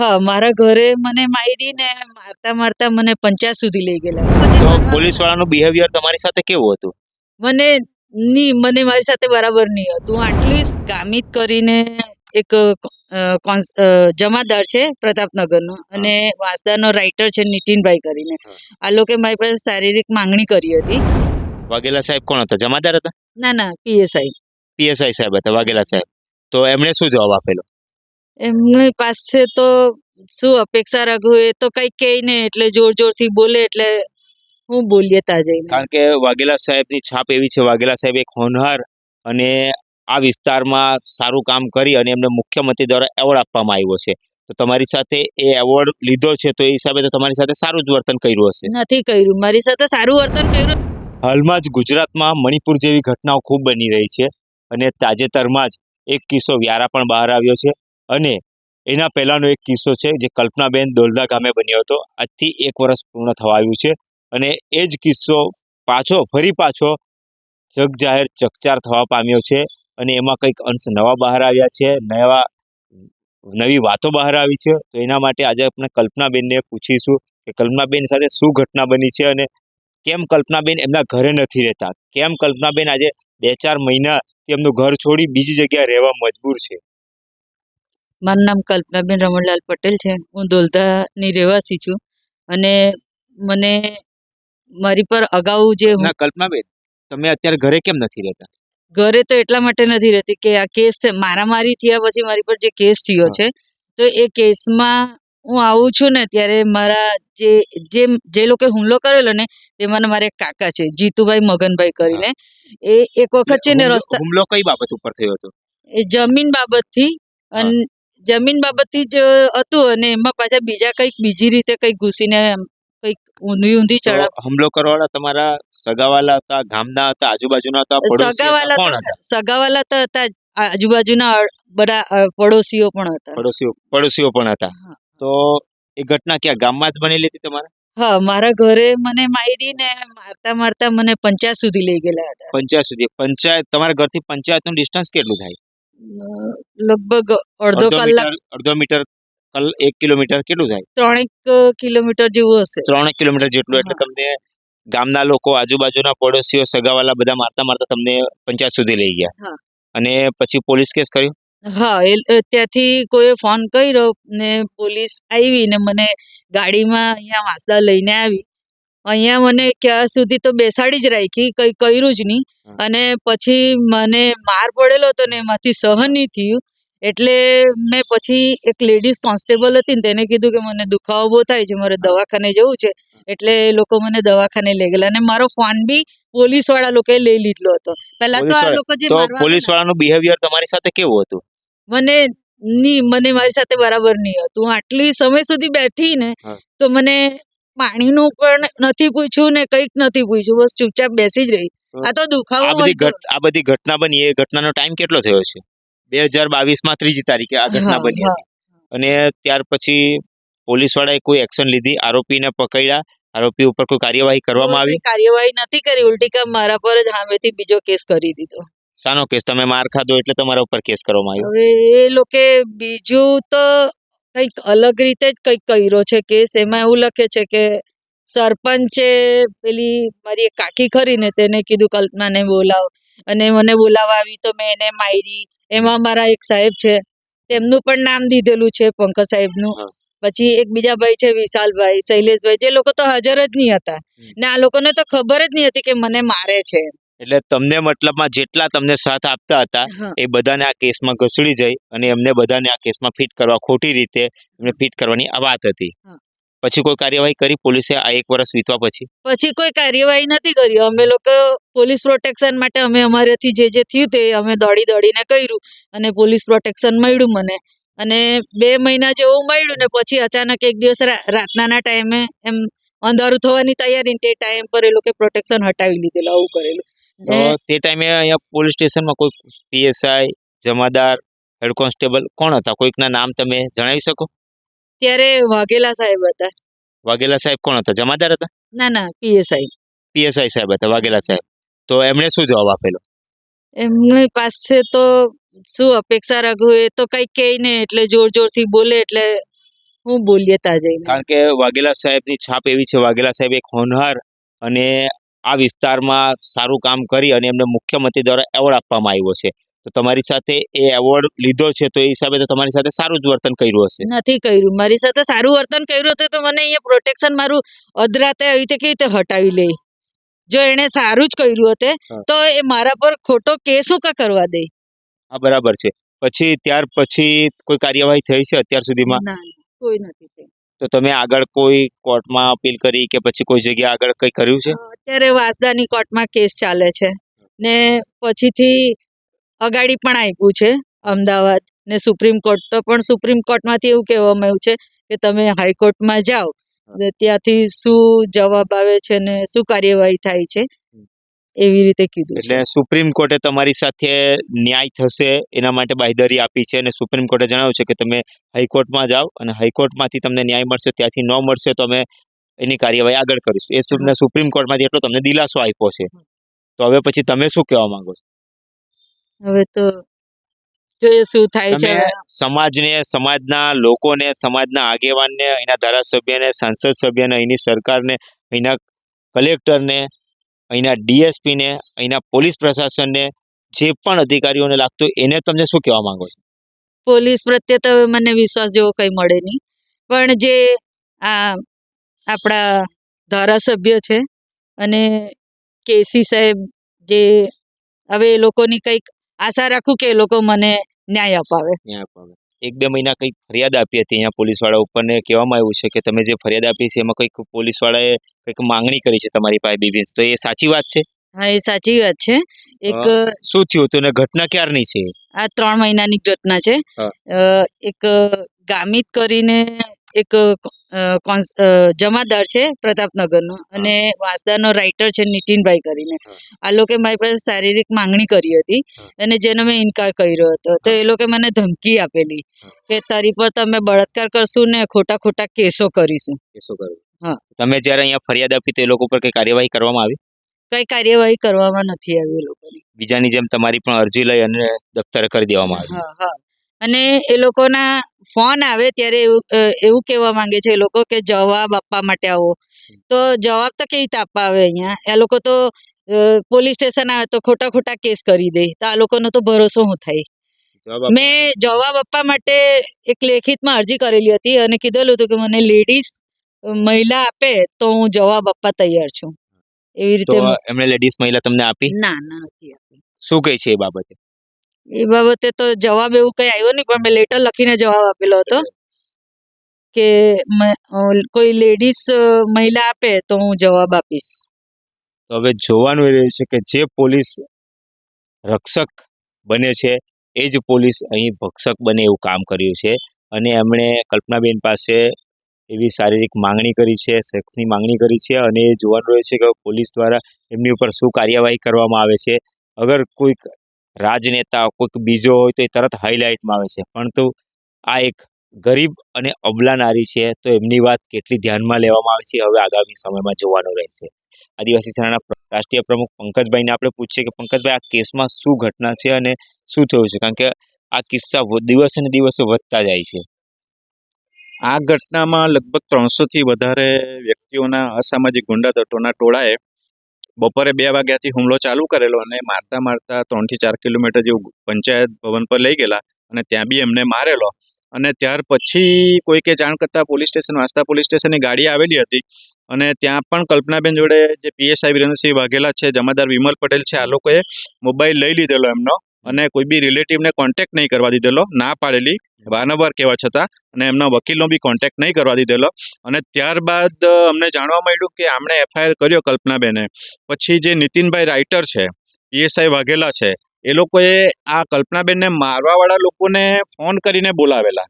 હા મારા ઘરે મને મારીને મારતા મારતા મને પંચાયત સુધી લઈ ગયેલા. પોલીસ વાળાનું બિહેવિયર તમારી સાથે કેવું હતું? મને ની મને મારી સાથે બરાબર નહીં હતું. આટલી ગામિત કરીને એક જમાદાર છે પ્રતાપનગરનો અને વાંસદાનો રાઇટર છે નીતિનભાઈ કરીને. આ લોકોએ મારી પાસે શારીરિક માંગણી કરી હતી. વાઘેલા સાહેબ કોણ હતા? જમાદાર હતા? ના ના પીએસઆઈ. પીએસઆઈ સાહેબ હતા વાઘેલા સાહેબ. તો એમણે શું જવાબ આપેલો? એમની પાસે તો શું અપેક્ષા રાખું એ તો કઈ કહે ને એટલે જોર જોરથી બોલે એટલે હું બોલીએ તાજે. કારણ કે વાઘેલા સાહેબની છાપ એવી છે વાઘેલા સાહેબ એક હોનહાર અને આ વિસ્તારમાં સારું કામ કરી અને એમને મુખ્યમંત્રી દ્વારા એવોર્ડ આપવામાં આવ્યો છે. તો તમારી સાથે એ એવોર્ડ લીધો છે તો એ હિસાબે તો તમારી સાથે સારું જ વર્તન કર્યું હશે. નથી કર્યું. મારી સાથે સારું વર્તન કર્યું. હાલમાં જ ગુજરાતમાં મણિપુર જેવી ઘટનાઓ ખૂબ બની રહી છે અને તાજેતરમાં જ એક કિસ્સો વ્યારા પણ બહાર આવ્યો છે અને એના પહેલાંનો એક કિસ્સો છે જે કલ્પનાબેન દોલદા ગામે બન્યો હતો. આજથી એક વર્ષ પૂર્ણ થવા આવ્યું છે અને એ જ કિસ્સો પાછો, ફરી પાછો જગ જાહેર ચકચાર થવા પામ્યો છે અને એમાં કંઈક અંશ નવા બહાર આવ્યા છે, નવા, નવી વાતો બહાર આવી છે. તો એના માટે આજે આપણે કલ્પનાબેનને પૂછીશું કે કલ્પનાબેન સાથે શું ઘટના બની છે અને કેમ કલ્પનાબેન એમના ઘરે નથી રહેતા? કેમ કલ્પનાબેન આજે બે ચાર મહિના એમનું ઘર છોડી બીજી જગ્યાએ રહેવા મજબૂર છે? મારું નામ કલ્પનાબેન રમણલાલ પટેલ છે. હું દોલતાની રહેવાસી છું અને મને મારી પર અગાઉ જે કલ્પનાબેન તમે અત્યારે ઘરે કેમ નથી રહેતા? ઘરે તો એટલા માટે નથી રહેતી કે આ કેસ મારામારી થયા પછી મારી પર જે કેસ થયો છે તો એ કેસમાં હું આવું છું ને ત્યારે મારા જે જે જે લોકોએ હુમલો કરેલો ને તેમાંના મારા એક કાકા છે જીતુભાઈ મગનભાઈ કરીને. એ એક વખત છે ને રસ્તા હુમલો કઈ બાબત ઉપર થયો હતો? એ જમીન બાબતથી અને જમીન બાબતથી જ હતું અને એમાં પાછા બીજા કંઈક બીજી રીતે કંઈક ઘૂસીને કંઈક ઊંધી ઊંધી તો ચડાવ હુમલો કરવાવાળા તમારા સગાવાલા હતા ગામના હતા આજુબાજુના હતા સગાવાલા સગાવાલા તો હતા આજુબાજુના બધા પડોશીઓ પણ હતા. પડોશીઓ પડોશીઓ પણ હતા. તો એ ઘટના ક્યાં? ગામમાં જ બનેલી હતી તમારે? હા મારા ઘરે મને મારીને મારતા મારતા મને પંચાયત સુધી લઈ ગયેલા હતા. પંચાયત સુધી. પંચાયત તમારા ઘરથી પંચાયતનું ડિસ્ટન્સ કેટલું થાય? લગભગ અડધો કલાક અડધો મીટર કલ- એક કિલોમીટર કેટલું થાય? ત્રણેક કિલોમીટર જેવું હશે. ત્રણેક કિલોમીટર જેટલું. એટલે તમને ગામના લોકો આજુબાજુના પડોશીઓ સગાવાલા બધા મારતા મારતા તમને પંચાયત સુધી લઈ ગયા. અને પછી પોલીસ કેસ કર્યો? હા એ ત્યાંથી કોઈએ ફોન કર્યો ને પોલીસ આવી ને મને ગાડીમાં અહીંયા વાંસદા લઈને આવી. અહીંયા મને ક્યાં સુધી તો બેસાડી જ રાખી કંઈ કર્યું જ નહીં. અને પછી મને માર પડેલો હતો ને એમાંથી સહન નહીં થયું. એટલે મેં પછી એક લેડીઝ કોન્સ્ટેબલ હતી ને તેને કીધું કે મને દુખાવો બહુ થાય છે મારે દવાખાને જવું છે. એટલે એ લોકો મને દવાખાને લઈ ગયેલા અને મારો ફોન બી પોલીસવાળા લોકોએ લઈ લીધેલો હતો. પહેલા તો આ લોકો જે પોલીસ વાળાનું બિહેવિયર તમારી સાથે કેવું હતું? મને ની મને મારી સાથે બરાબર નહીં હતું આટલી સમય સુધી બેઠી ને તો મને પાણીનું પણ નથી પૂછ્યું ને કંઈક નથી પૂછ્યું. બસ ચૂપચાપ બેસી જ રહી. આ તો દુખાવો આ બધી આ બધી ઘટના બની. એ ઘટનાનો ટાઈમ કેટલો થયો છે? બે હજાર બાવીસમાં ત્રીજી તારીખે આ ઘટના બની હતી. અને ત્યાર પછી પોલીસ વાળાએ કોઈ એક્શન લીધી આરોપીને પકડ્યા. આરોપી ઉપર કોઈ કાર્યવાહી કરવામાં આવી? કાર્યવાહી નથી કરી. ઉલટી મારા પર જ હામેથી બીજો કેસ કરી દીધો. શાનો કેસ તમે માર ખાધો એટલે તમારા ઉપર કેસ કરવામાં આવ્યો? હવે એ લોકે બીજું તો કંઈક અલગ રીતે જ કંઈક કર્યો છે કેસ. એમાં એવું લખે છે કે સરપંચે પેલી મારી એક કાકી ખરી ને તેને કીધું કલ્પનાને બોલાવ. અને મને બોલાવવા આવી તો મેં એને મારી. એમાં મારા એક સાહેબ છે તેમનું પણ નામ દીધેલું છે પંકજ સાહેબનું. પછી એક બીજા ભાઈ છે વિશાલભાઈ શૈલેષભાઈ જે લોકો તો હાજર જ નહીં હતા. ને આ લોકોને તો ખબર જ નહીં હતી કે મને મારે છે એટલે તમને મતલબમાં જેટલા તમને સાથ આપતા હતા એ બધાને આ કેસમાં ઘસડી જઈ અને એમને બધાને આ કેસમાં ફિટ કરવા ખોટી રીતે એમને ફિટ કરવાની આ વાત હતી. પછી કોઈ કાર્યવાહી કરી પોલીસે આ એક વર્ષ વીતવા પછી? પછી કોઈ કાર્યવાહી નથી કરી. અમે લોકો પોલીસ પ્રોટેક્શન માટે અમે અમારેથી જે જે થયું તે અમે દોડી દોડીને કર્યું અને પોલીસ પ્રોટેક્શન મળ્યું મને. અને બે મહિના જેવું મળ્યું ને પછી અચાનક એક દિવસ રાતના ટાઈમે એમ અંધારું થવાની તૈયારી તે ટાઈમ પર એ લોકો પ્રોટેક્શન હટાવી લીધેલું આવું કરેલું. તો તે ટાઈમે અહીંયા પોલીસ સ્ટેશનમાં કોઈ પીએસઆઈ જમાદાર હેડ કોન્સ્ટેબલ કોણ હતા? કોઈકના નામ તમે જણાવી શકો? ત્યારે વાઘેલા સાહેબ હતા. વાઘેલા સાહેબ કોણ હતા? જમાદાર હતા? ના ના પીએસઆઈ. પીએસઆઈ સાહેબ હતા વાઘેલા સાહેબ. તો એમણે શું જવાબ આપેલો? એમની પાસે તો શું અપેક્ષા રાખું એ તો કંઈક કહે ને એટલે જોર જોરથી બોલે એટલે હું બોલીએ તા જઈને કારણ કે વાઘેલા સાહેબની છાપ એવી છે વાઘેલા સાહેબ એક હોનહાર અને આ વિસ્તારમાં સારું કામ કરી અને એમને મુખ્યમંત્રી દ્વારા એવોર્ડ આપવામાં આવ્યો છે. તો તમારી સાથે એ એવોર્ડ લીધો છે તો એ હિસાબે તો તમારી સાથે સારું જ વર્તન કર્યું હશે. નથી કર્યું. મારી સાથે સારું વર્તન કર્યું હતું તો મને અહીંયા પ્રોટેક્શન મારું અધરાતે આવી રીતે કેવી રીતે હટાવી લે? જો એણે સારું જ કર્યું હતે તો એ મારા પર ખોટો કેસ શું કા કરવા દે? હા બરાબર છે. પછી ત્યાર પછી કોઈ કાર્યવાહી થઈ છે અત્યાર સુધીમાં? કોઈ નથી થઈ. તો તમે આગળ કોઈ કોર્ટમાં અપીલ કરી કે પછી કોઈ જગ્યા આગળ કંઈ કર્યું છે? અત્યારે વાસદાની કોર્ટમાં કેસ ચાલે છે. ને પછીથી અગાડી પણ આપ્યું છે અમદાવાદ. ને સુપ્રીમ કોર્ટ તો પણ સુપ્રીમ કોર્ટમાંથી એવું કહેવામાં આવ્યું છે કે તમે હાઈકોર્ટમાં જાઓ ત્યાંથી શું જવાબ આવે છે ને શું કાર્યવાહી થાય છે? એવી રીતે કીધું એટલે સુપ્રીમ કોર્ટે તમારી સાથે ન્યાય થશે એના માટે બાહેધરી આપી છે અને સુપ્રીમ કોર્ટે જણાવ્યું છે કે તમે હાઈકોર્ટમાં જાઓ અને હાઈકોર્ટમાંથી તમને ન્યાય મળશે ત્યાંથી ન મળશે તો અમે એની કાર્યવાહી આગળ કરીશું. એ સુપ્રીમ કોર્ટમાંથી એટલો તમને દિલાસો આપ્યો છે. તો હવે પછી તમે શું કહેવા માંગો છો? હવે તો જોઈએ શું થાય છે સમાજને સમાજના લોકોને સમાજના આગેવાનને અહીંના ધારાસભ્યને સાંસદ સભ્યને અહીંની સરકારને અહીંના કલેક્ટરને અહીંના ડીએસપીને અહીંના પોલીસ પ્રશાસનને જે પણ અધિકારીઓને લાગતું એને તમને શું કહેવા માંગો છો? પોલીસ પ્રત્યે તો મને વિશ્વાસ જેવો કંઈ મળે નહીં. પણ જે આ આપણા ધારાસભ્ય છે અને કેસી સાહેબ જે હવે એ લોકોની કંઈક આશા રાખું કે એ લોકો મને ન્યાય અપાવે. ન્યાય અપાવે. એક બે મહિના કંઈક ફરિયાદ આપી હતી અહીંયા પોલીસવાળા ઉપરને કહેવામાં આવ્યું છે કે તમે જે ફરિયાદ આપી છે એમાં કંઈક પોલીસવાળાએ કંઈક માંગણી કરી છે તમારી પાસે બીબીન્સ તો એ સાચી વાત છે? હા એ સાચી વાત છે. એક શું થયું હતું ને ઘટના ક્યારની છે? આ ત્રણ મહિનાની ઘટના છે. એક ગામિત કરીને એક જમાદાર છે પ્રતાપનગરનો અને વાંસદાનો રાઇટર છે નીતિનભાઈ કરીને. આ લોકોએ મારી પાસે શારીરિક માંગણી કરી હતી અને જેનો મેં ઇનકાર કર્યો હતો. તો એ લોકોએ મને ધમકી આપેલી કે તારી પર તમે બળાત્કાર કરશું ને ખોટા ખોટા કેસો કરીશું. કેસો શું હા. તમે જ્યારે અહીંયા ફરિયાદ આપી તો એ લોકો પર કઈ કાર્યવાહી કરવામાં આવી? કઈ કાર્યવાહી કરવામાં નથી આવી એ લોકોની. બીજાની જેમ તમારી પણ અરજી લઈ અને દફતરે કરી દેવામાં આવી. હા હા. અને એ લોકોના ફોન આવે ત્યારે એવું એવું કહેવા માંગે છે એ લોકો કે જવાબ આપવા માટે આવો. તો જવાબ તો કેવી રીતે આપવા આવે અહીંયા? એ લોકો તો પોલીસ સ્ટેશન આવે તો ખોટા ખોટા કેસ કરી દે. તો આ લોકોનો તો ભરોસો શું થાય? મેં જવાબ આપવા માટે એક લેખિતમાં અરજી કરેલી હતી અને કીધેલું હતું કે મને લેડીઝ મહિલા આપે તો હું જવાબ આપવા તૈયાર છું. એવી રીતે એમણે લેડીઝ મહિલા તમને આપી? ના ના નથી આપી. શું કહે છે એ બાબતે? એ બાબતે તો જવાબ એવું કઈ આવ્યો નહીં, પણ મેં લેટર લખીને જવાબ આપેલો હતો કે કોઈ લેડીઝ મહિલા આપે તો હું જવાબ આપીશ. તો હવે જોવાનું રહ્યું છે કે જે પોલીસ રક્ષક બને છે, એ જ પોલીસ અહીં ભક્ષક બને એવું કામ કર્યું છે. અને એમણે કલ્પનાબેન પાસે એવી શારીરિક માંગણી કરી છે, સેક્સની માંગણી કરી છે અને એ જોવાનું રહ્યું છે કે પોલીસ દ્વારા એમની ઉપર શું કાર્યવાહી કરવામાં આવે છે. અગર કોઈક રાજનેતા કોઈક બીજો હોય તો એ તરત હાઇલાઇટમાં આવે છે. પરંતુ આ એક ગરીબ અને અબલા નારી છે તો એમની વાત કેટલી ધ્યાનમાં લેવામાં આવે છે હવે આગામી સમયમાં જોવાનું રહેશે. આદિવાસી સેનાના રાષ્ટ્રીય પ્રમુખ પંકજભાઈને આપણે પૂછીએ કે પંકજભાઈ, આ કેસમાં શું ઘટના છે અને શું થયું છે? કારણ કે આ કિસ્સા દિવસે ને દિવસે વધતા જાય છે. આ ઘટનામાં લગભગ ત્રણસોથી વધારે વ્યક્તિઓના અસામાજિક ગુંડા તત્વોના ટોળાએ બપોરે બે વાગ્યાથી હુમલો ચાલુ કરેલો અને મારતા મારતા ત્રણથી ચાર કિલોમીટર જેવું પંચાયત ભવન પર લઈ ગયેલા અને ત્યાં બી એમને મારેલો. અને ત્યાર પછી કોઈકે જાણ કરતા પોલીસ સ્ટેશન વાસ્તા પોલીસ સ્ટેશનની ગાડી આવેલી હતી અને ત્યાં પણ કલ્પનાબેન જોડે જે પીએસઆઈ વિરેન્દ્રસિંહ વાઘેલા છે, જમાદાર વિમલ પટેલ છે, આ લોકોએ મોબાઈલ લઈ લીધેલો એમનો. અને કોઈ બી રિલેટિવને કોન્ટેક્ટ નહીં કરવા દીધેલો, ના પાડેલી, વારંવાર કહેવા છતાં, અને એમના વકીલનો બી કોન્ટેક્ટ નહીં કરવા દીધેલો. અને ત્યારબાદ અમને જાણવા મળ્યું કે આમણે એફઆઈઆર કર્યો કલ્પનાબેને. પછી જે નીતિનભાઈ રાઇટર છે પીએસઆઈ વાઘેલા છે, એ લોકોએ આ કલ્પનાબેનને મારવાવાળા લોકોને ફોન કરીને બોલાવેલા.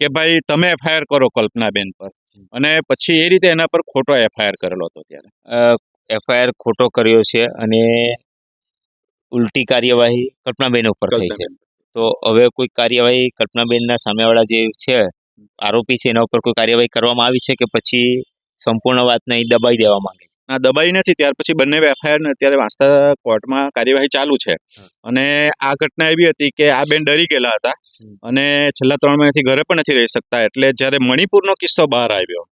કે ભાઈ, તમે એફઆઈઆર કરો કલ્પનાબેન પર. અને પછી એ રીતે એના પર ખોટો એફઆઈઆર કરેલો હતો ત્યારે એફઆઈઆર ખોટો કર્યો છે અને ઉલટી કાર્યવાહી કલ્પનાબેન ઉપર થઈ છે. તો હવે કોઈ કાર્યવાહી કલ્પનાબેનના સામેવાળા જે છે આરોપી છે એના ઉપર કોઈ કાર્યવાહી કરવામાં આવી છે કે પછી સંપૂર્ણ વાતને અહીં દબાઈ દેવા માંગે છે? આ દબાઈ નથી. ત્યાર પછી બંને એફઆઈઆર અત્યારે વાંચતા કોર્ટમાં કાર્યવાહી ચાલુ છે. અને આ ઘટના એવી હતી કે આ બેન ડરી ગયેલા હતા અને છેલ્લા ત્રણ મહિનાથી ઘરે પણ નથી રહી શકતા. એટલે જ્યારે મણિપુરનો કિસ્સો બહાર આવ્યો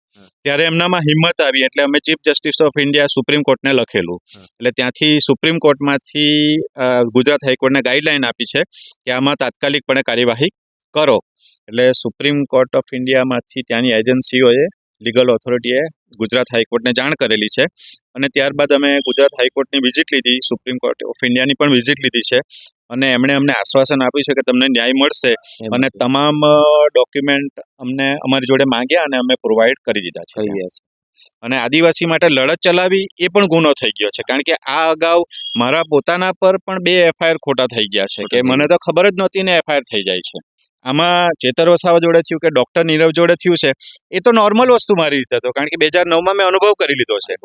ત્યારે એમનામાં હિંમત આવી. એટલે અમે chief justice of India supreme કોર્ટને લખેલું. એટલે ત્યાંથી સુપ્રીમ કોર્ટમાંથી ગુજરાત હાઈકોર્ટને ગાઈડલાઈન આપી છે કે આમાં તાત્કાલિકપણે કાર્યવાહી કરો. એટલે સુપ્રીમ કોર્ટ ઓફ ઇન્ડિયામાંથી ત્યાંની એજન્સીઓએ લીગલ ઓથોરિટીએ ગુજરાત હાઈકોર્ટને જાણ કરેલી છે. અને ત્યારબાદ અમે ગુજરાત હાઈકોર્ટની વિઝિટ લીધી. સુપ્રીમ કોર્ટ ઓફ ઇન્ડિયાની પણ વિઝિટ લીધી છે. અને એમણે અમને આશ્વાસન આપ્યું છે કે તમને ન્યાય મળશે. અને તમામ ડોક્યુમેન્ટ અમને અમારી જોડે માંગ્યા અને અમે પ્રોવાઈડ કરી દીધા છે. અને આદિવાસી માટે લડત ચલાવી એ પણ ગુનો થઈ ગયો છે. કારણ કે આ અગાઉ મારા પોતાના પર પણ બે એફઆઈઆર ખોટા થઈ ગયા છે કે મને તો ખબર જ નહોતી ને એફઆઈઆર થઈ જાય છે. આમાં ચેતર વસાવા જોડે થયું કે ડોક્ટર નીરવ જોડે થયું છે? એ તો નોર્મલ વસ્તુ મારી રીતે હતો કારણ કે બે હજાર નવમાં મેં અનુભવ કરી લીધો છે.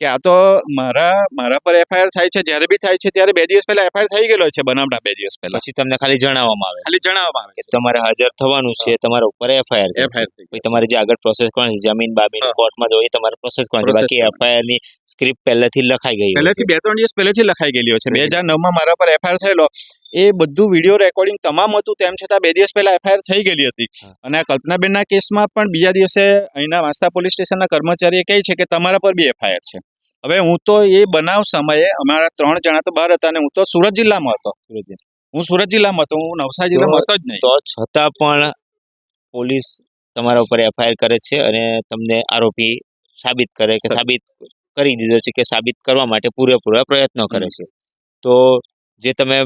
કે આ તો મારા મારા પર એફઆઈઆર થાય છે જ્યારે બી થાય છે ત્યારે બે દિવસ પહેલા એફઆઈઆર થઈ ગયેલો છે બનાવડા બે દિવસ પહેલા. પછી તમને ખાલી જણાવવામાં આવે ખાલી જણાવવામાં આવે કે તમારે હાજર થવાનું છે તમારા ઉપર એફઆઈઆર એફઆઈઆર પછી તમારે જે આગળ પ્રોસેસ કરવાની છે જમીન બામીન કોર્ટમાં જવું એ તમારે પ્રોસેસ કરવાની છે. બાકી એફઆઈઆરની સ્ક્રિપ્ટ પહેલેથી લખાઈ ગઈ પહેલેથી બે ત્રણ દિવસ પહેલેથી લખાઈ ગયેલી છે. બે હજાર નવમાં મારા પર એફઆઈઆર થયેલો એ બધું વીડિયો રેકોર્ડિંગ તમામ હતું તેમ છતાં બે દિવસ પહેલા એફઆઈઆર થઈ ગયેલી હતી. અને આ કલ્પનાબેનના કેસમાં પણ બીજા દિવસે અહીંના વાંસદા પોલીસ સ્ટેશનના કર્મચારીએ કહે છે કે તમારા પર બી એફઆઈઆર છે. હવે હું તો એ બનાવ સમયે અમારા ત્રણ જણા તો બહાર હતા અને હું તો સુરત જિલ્લામાં હતો. હું સુરત જિલ્લામાં હતો હું નવસારી જિલ્લામાં હતો જ નહીં. તો છતાં પણ પોલીસ તમારા ઉપર એફઆઈઆર કરે છે અને તમને આરોપી સાબિત કરે કે સાબિત કરી દીધો છે કે સાબિત કરવા માટે પૂરેપૂરા પ્રયત્નો કરે છે. તો જે તમે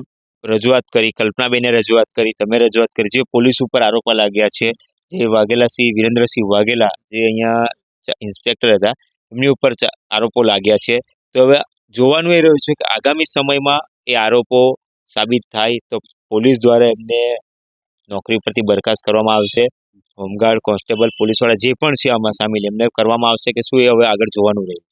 રજૂઆત કરી કલ્પનાબેને રજૂઆત કરી તમે રજૂઆત કરી જે પોલીસ ઉપર આરોપા લાગ્યા છે જે વાઘેલા સિંહ વિરેન્દ્રસિંહ વાઘેલા જે અહીંયા ઇન્સ્પેક્ટર હતા એમની ઉપર આરોપો લાગ્યા છે. તો હવે જોવાનું એ રહ્યું છે કે આગામી સમયમાં એ આરોપો સાબિત થાય તો પોલીસ દ્વારા એમને નોકરી પરથી બરખાસ્ત કરવામાં આવશે. હોમગાર્ડ કોન્સ્ટેબલ પોલીસવાળા જે પણ છે આમાં સામેલ, એમને કરવામાં આવશે કે શું એ હવે આગળ જોવાનું રહ્યું.